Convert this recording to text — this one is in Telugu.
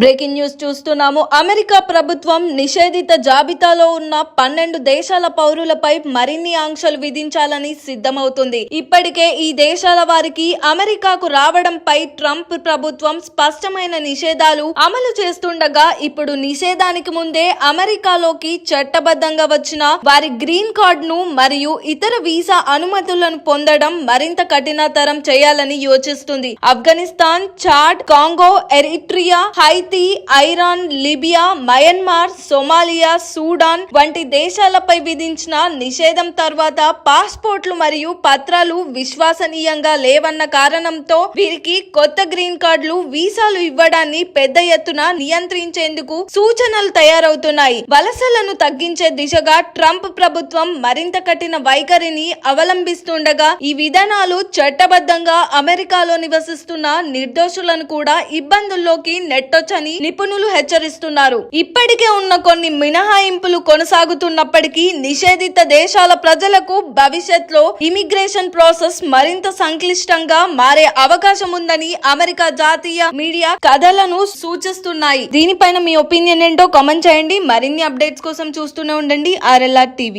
బ్రేకింగ్ న్యూస్ చూస్తున్నాము. అమెరికా ప్రభుత్వం నిషేధిత జాబితాలో ఉన్న పన్నెండు దేశాల పౌరులపై మరిన్ని ఆంక్షలు విధించాలని సిద్ధమవుతుంది. ఇప్పటికే ఈ దేశాల వారికి అమెరికాకు రావడంపై ట్రంప్ ప్రభుత్వం స్పష్టమైన నిషేధాలు అమలు చేస్తుండగా ఇప్పుడు నిషేధానికి ముందే అమెరికాలోకి చట్టబద్ధంగా వచ్చిన వారి గ్రీన్ కార్డ్ను మరియు ఇతర వీసా అనుమతులను పొందడం మరింత కఠినతరం చేయాలని యోచిస్తుంది. Afghanistan Chad Congo Eritrea Haiti Iran Libya Myanmar Somalia Sudan వంటి దేశాలపై విధించిన నిషేధం తర్వాత పాస్పోర్ట్లు మరియు పత్రాలు విశ్వసనీయంగా లేవన్న కారణంతో వీరికి కొత్త గ్రీన్ కార్డులు వీసాలు ఇవ్వడాన్ని పెద్ద ఎత్తున నియంత్రించేందుకు సూచనలు తయారవుతున్నాయి. వలసలను తగ్గించే దిశగా ట్రంప్ ప్రభుత్వం మరింత కఠిన వైఖరిని అవలంబిస్తుండగా ఈ విధానాలు చట్టబద్ధంగా అమెరికాలో నివసిస్తున్న నిర్దోషులను కూడా ఇబ్బందుల్లోకి నెట్టొచ్చని నిపుణులు హెచ్చరిస్తున్నారు. ఇప్పటికే ఉన్న కొన్ని మినహాయింపులు కొనసాగుతున్నప్పటికీ నిషేధిత దేశాల ప్రజలకు భవిష్యత్తులో ఇమిగ్రేషన్ ప్రాసెస్ మరింత సంక్లిష్టంగా మారే అవకాశం ఉందని అమెరికా జాతీయ మీడియా కథలను సూచిస్తున్నాయి. దీనిపైన మీ ఒపీనియన్ ఏంటో కామెంట్ చేయండి. మరిన్ని అప్డేట్స్ కోసం చూస్తూనే ఉండండి. RLR TV.